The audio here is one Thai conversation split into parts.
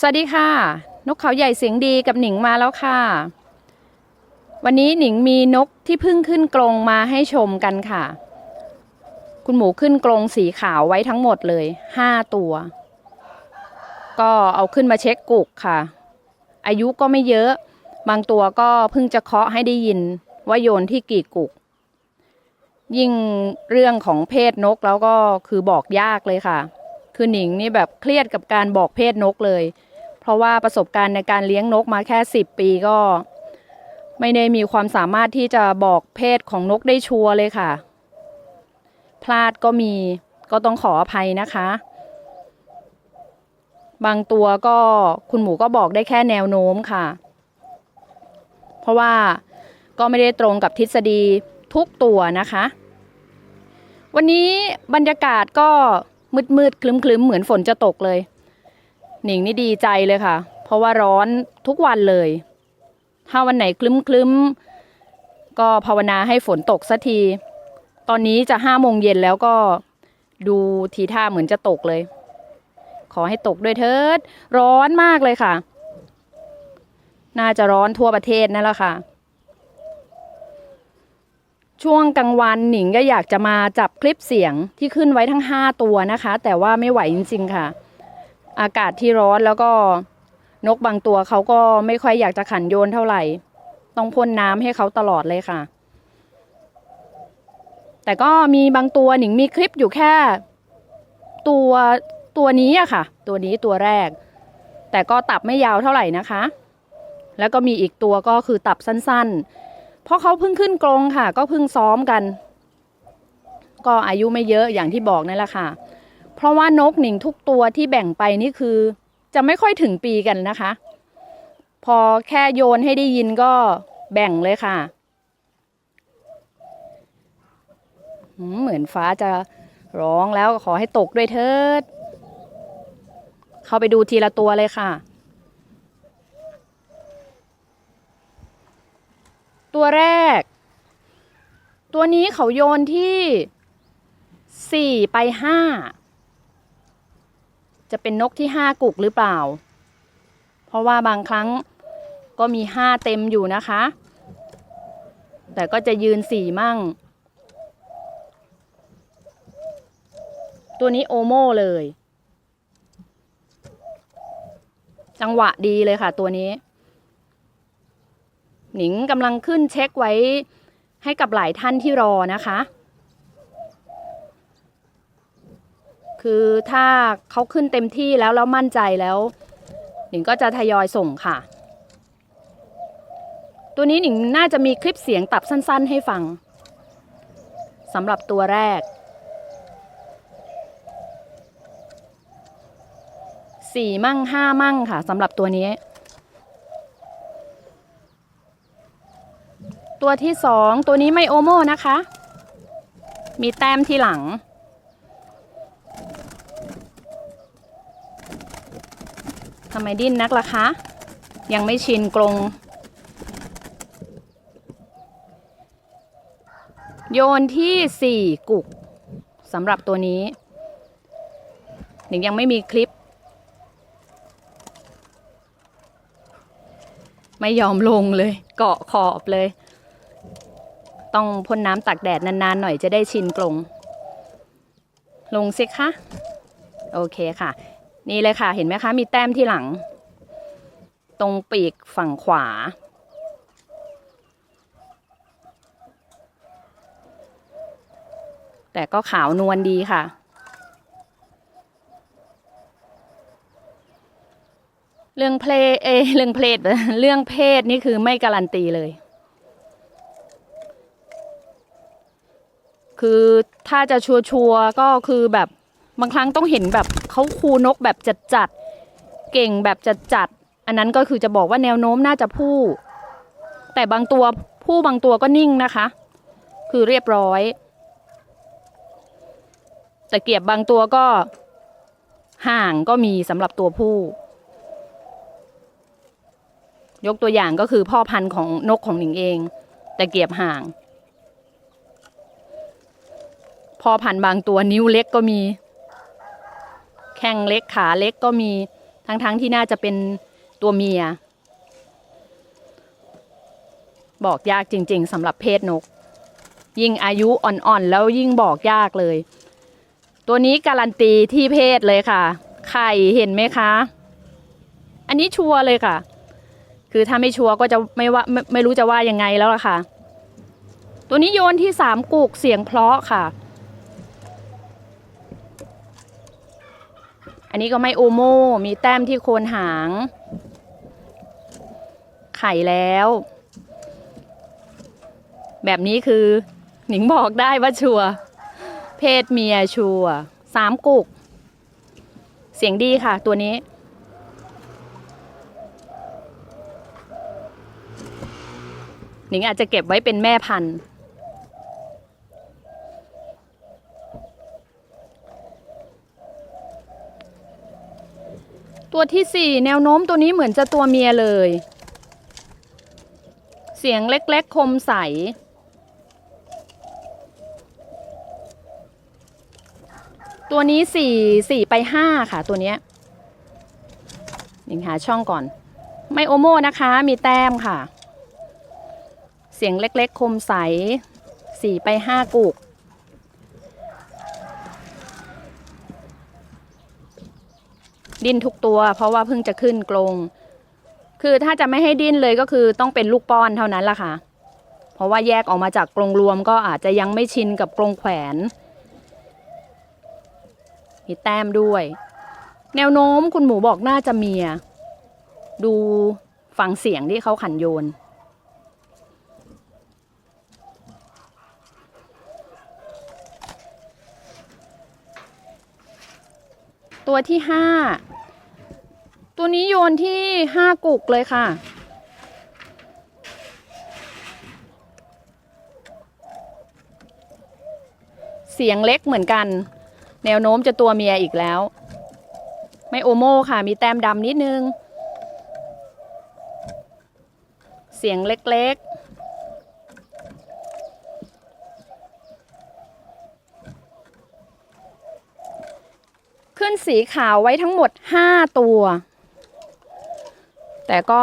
สวัสดีค่ะ นกเขาใหญ่เสียงดีกับหนิงมาแล้วค่ะ วันนี้หนิงมีนกที่เพิ่งขึ้นกรงมาให้ชมกันค่ะ คุณหมูขึ้นกรงสีขาวไว้ทั้งหมดเลยห้าตัว ก็เอาขึ้นมาเช็คกุกค่ะ อายุก็ไม่เยอะ บางตัวก็เพิ่งจะเคาะให้ได้ยินว่าโยนที่กี่กุก ยิ่งเรื่องของเพศนกแล้วก็คือบอกยากเลยค่ะคือหนิงนี่แบบเครียดกับการบอกเพศนกเลย ราะว่าประสบการณ์ในการเลี้ยงนกมาแค่สิบปีก็ ไม่ได้มีความสามารถที่จะบอกเพศของนกได้ชัวร์เลยค่ะ พลาดก็มีก็ต้องขออภัยนะคะ บางตัวก็คุณหมูก็บอกได้แค่แนวโน้มค่ะ เพราะว่าก็ไม่ได้ตรงกับทฤษฎีทุกตัวนะคะ วันนี้บรรยากาศก็มืดมืดๆคลืมคลึ้มๆเหมือนฝนจะตกเลย หนิงนี่ดีใจเลยค่ะ เพราะว่าร้อนทุกวันเลย ถ้าวันไหนคลึ้มคลึ้มๆ ก็ภาวนาให้ฝนตกสักที ตอนนี้จะห้าโมงเย็นแล้วก็ดูทีท่าเหมือนจะตกเลย ขอให้ตกด้วยเถิด ร้อนมากเลยค่ะ น่าจะร้อนทั่วประเทศนั่นแหละค่ะ ช่วงกลางวันหนิงก็อยากจะมาจับคลิปเสียงที่ขึ้นไว้ทั้ง 5 ตัวนะคะ แต่ว่าไม่ไหวจริงๆค่ะ อากาศที่ร้อนแล้วก็นกบางตัวเขาก็ไม่ค่อยอยากจะขันโยนเท่าไหร่ ต้องพ่นน้ำให้เขาตลอดเลยค่ะ แต่ก็มีบางตัวหนิงมีคลิปอยู่แค่ ตัวตัวนี้อะค่ะ ตัวนี้ตัวแรก แต่ก็ตับไม่ยาวเท่าไหร่นะคะ แล้วก็มีอีกตัวก็คือตับสั้นๆ เพราะเขาเพิ่งขึ้นกรงค่ะ ก็เพิ่งซ้อมกัน ก็อายุไม่เยอะอย่างที่บอกนั่นแหละค่ะ เพราะว่านกหนิงทุกตัวที่แบ่งไปนี่คือ จะไม่ค่อยถึงปีกันนะคะ พอแค่โยนให้ได้ยินก็แบ่งเลยค่ะ เหมือนฟ้าจะร้องแล้วขอให้ตกด้วยเถิด เข้าไปดูทีละตัวเลยค่ะ ตัวแรก ตัวนี้เขาโยนที่สี่ไปห้า จะเป็นนกที่ห้ากุกหรือเปล่า เพราะว่าบางครั้งก็มีห้าเต็มอยู่นะคะ แต่ก็จะยืนสี่มั่ง ตัวนี้โอโม่เลย จังหวะดีเลยค่ะตัวนี้ หนิงกำลังขึ้นเช็คไว้ให้กับหลายท่านที่รอนะคะ คือถ้าเขาขึ้นเต็มที่แล้วแล้วมั่นใจแล้วหนิงก็จะทยอยส่งค่ะ ตัวนี้หนิงน่าจะมีคลิปเสียงตับสั้น ๆ ให้ฟังสำหรับตัวแรก สี่มั่งห้ามั่งค่ะสำหรับตัวนี้ ตัวที่สองตัวนี้ไม่โอโม่นะคะ มีแต้มที่หลัง ทำ ไมดิ้นนักล่ะคะ ยังไม่ชินกรงโยนที่สี่กุกสำหรับตัวนี้หนิงยังไม่มีคลิป ไม่ยอมลงเลย เกาะขอบเลย ต้องพ่นน้ำตักแดดนานๆ หน่อยจะได้ชินกรงลงสิคะ โอเคค่ะ นี่เลยค่ะเห็นไหมคะมีแต้มที่หลัง ตรงปีกฝั่งขวา แต่ก็ขาวนวลดีค่ะ เรื่องเพลเอเรื่องเพศเรื่องเพศนี่คือไม่การันตีเลยคือถ้าจะชัวร์ๆก็คือแบบ บางครั้งต้องเห็นแบบเขาคูนกแบบจัดจัดๆเก่งแบบจัดจัดๆอันนั้นก็คือจะบอกว่าแนวโน้มน่าจะผู้ แต่บางตัวผู้บางตัวก็นิ่งนะคะ คือเรียบร้อยแต่เกียบบางตัวก็ห่างก็มีสำหรับตัวผู้ ยกตัวอย่างก็คือพ่อพันธุ์ของนกของหนิงเองแต่เกียบห่าง พ่อพันธุ์บางตัวนิ้วเล็กก็มี แข้งเล็กขาเล็กก็มีทั้งๆทที่น่าจะเป็นตัวเมีย บอกยากจริง ๆสำหรับเพศนก ยิ่งอายุอ่อนๆแล้วยิ่งบอกยากเลย ตัวนี้การันตีที่เพศเลยค่ะ ไข่เห็นไหมคะ อันนี้ชัวร์เลยค่ะ คือถ้าไม่ชัวร์ก็จะไม่ว่าไม่ไม่รู้จะว่ายังไงแล้วล่ะค่ะ ตัวนี้โยนที่สามกุกเสียงเพราะค่ะ อันนี้ก็ไม่โอโมมีแต้มที่โคนหาง ไข่แล้ว แบบนี้คือ หนิงบอกได้ว่าชัว เพศเมียชัวสามกุก เสียงดีค่ะตัวนี้ หนิงอาจจะเก็บไว้เป็นแม่พันธุ์ ตัวที่สี่แนวโน้มตัวนี้เหมือนจะตัวเมียเลย เสียงเล็กๆ คมใส ตัวนี้สี่สี่ไปห้าค่ะตัวเนี้ยนิงหาช่องก่อน ไม่โอโมนะคะ มีแต้มค่ะ เสียงเล็กๆ คมใสสี่ไปห้ากุก ดิ้นทุกตัว เพราะว่าเพิ่งจะขึ้นกรงคือถ้าจะไม่ให้ดิ้นเลยก็คือต้องเป็นลูกป้อนเท่านั้นล่ะค่ะ เพราะว่าแยกออกมาจากกรงรวมก็อาจจะยังไม่ชินกับกรงแขวน มีแต้มด้วย แนวโน้มคุณหมูบอกน่าจะเมีย ดูฟังเสียงที่เขาขันโยน ตัวที่ห้า ตัวนี้โยนที่ห้ากุกเลยค่ะ เสียงเล็กเหมือนกัน แนวโน้มจะตัวเมียอีกแล้ว ไม่โอโม่ค่ะ มีแต้มดำนิดนึง เสียงเล็กๆขึ้นสีขาวไว้ทั้งหมด 5 ตัว แต่ก็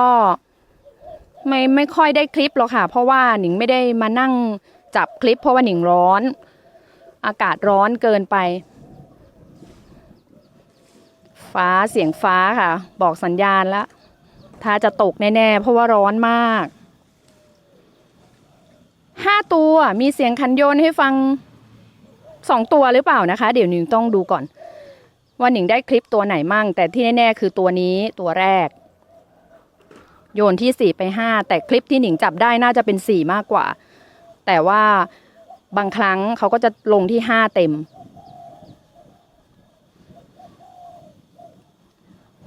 ไม่ไม่ค่อยได้คลิปหรอกค่ะ เพราะว่าหนิงไม่ได้มานั่งจับคลิป เพราะว่าหนิงร้อน อากาศร้อนเกินไป ฟ้าเสียงฟ้าค่ะ บอกสัญญาณแล้วถ้าจะตกแน่ๆ เพราะว่าร้อนมากห้าตัวมีเสียงคันโยนให้ฟังสองตัวหรือเปล่านะคะ เดี๋ยวหนิงต้องดูก่อน ว่าหนิงได้คลิปตัวไหนมั่ง แต่ที่แน่ๆ คือตัวนี้ตัวแรก โยนที่สี่ไปห้าแต่คลิปที่หนิงจับได้น่าจะเป็นสี่มากกว่า แต่ว่าบางครั้งเขาก็จะลงที่ห้าเต็ม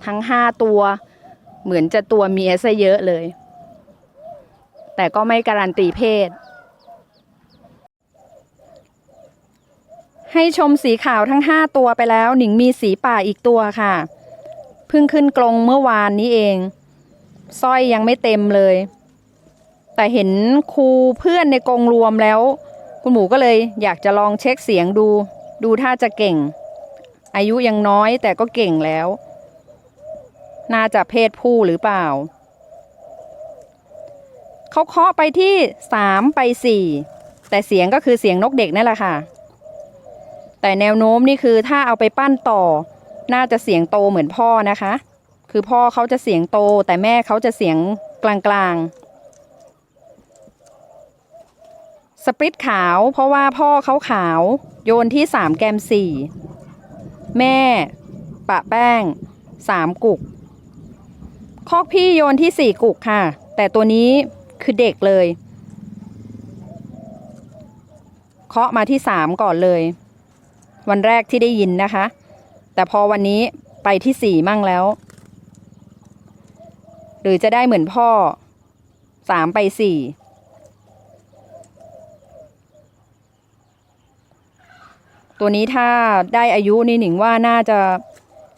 ทั้งห้าตัวเหมือนจะตัวเมียซะเยอะเลย แต่ก็ไม่การันตีเพศ ให้ชมสีขาวทั้งห้าตัวไปแล้ว หนิงมีสีป่าอีกตัวค่ะ เพิ่งขึ้นกรงเมื่อวานนี้เอง สร้อยยังไม่เต็มเลย แต่เห็นครูเพื่อนในกรงรวมแล้ว คุณหมูก็เลยอยากจะลองเช็คเสียงดู ดูถ้าจะเก่ง อายุยังน้อยแต่ก็เก่งแล้ว น่าจะเพศผู้หรือเปล่า เขาเคาะไปที่สามไปสี่แต่เสียงก็คือเสียงนกเด็กนั่นแหละค่ะ แต่แนวโน้มนี่คือถ้าเอาไปปั้นต่อ น่าจะเสียงโตเหมือนพ่อนะคะ คือพ่อเขาจะเสียงโตแต่แม่เขาจะเสียงกลางๆ สปริตขาวเพราะว่าพ่อเขาขาวโยนที่สามแกมสี่แม่ ปะแป้งสามกุก คอกพี่โยนที่สี่กุกค่ะ แต่ตัวนี้คือเด็กเลย เคาะมาที่สามก่อนเลย วันแรกที่ได้ยินนะคะ แต่พอวันนี้ไปที่สี่มั่งแล้ว หรือจะได้เหมือนพ่อสามไปสี่ตัวนี้ถ้าได้อายุนี่หนิงว่าน่าจะ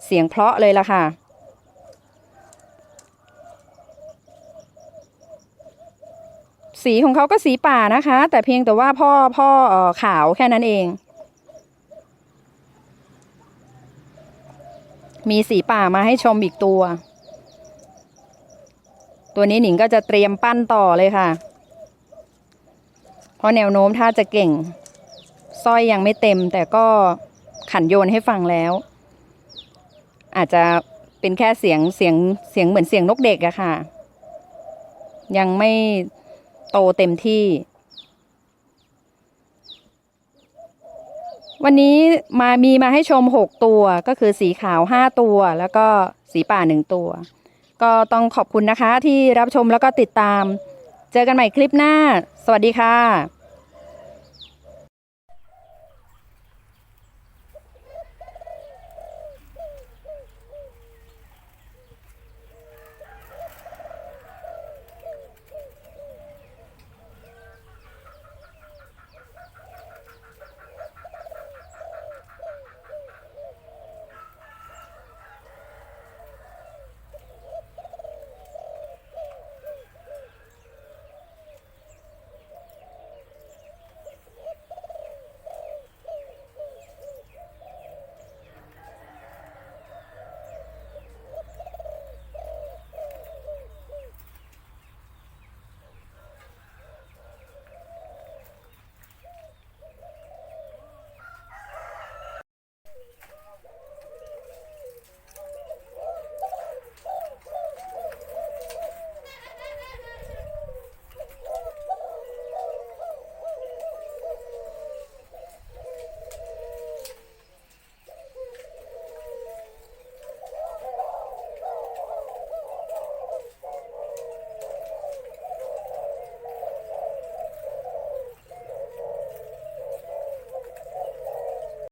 เสียงเพราะเลยล่ะค่ะ สีของเขาก็สีป่านะคะ แต่เพียงแต่ว่าพ่อพ่อออขาวแค่นั้นเอง มีสีป่ามาให้ชมอีกตัว ตัวนี้หนิงก็จะเตรียมปั้นต่อเลยค่ะ เพราะแนวโน้มถ้าจะเก่งสร้อยยังไม่เต็ม แต่ก็ขันโยนให้ฟังแล้ว อาจจะเป็นแค่เสียงเสียงเสียงเหมือนเสียงนกเด็กอะค่ะ ยังไม่โตเต็มที่ วันนี้มามีมาให้ชม6ตัวก็คือสีขาว5ตัว แล้วก็สีป่า1ตัว ก็ต้องขอบคุณนะคะที่รับชมแล้วก็ติดตาม เจอกันใหม่คลิปหน้า สวัสดีค่ะ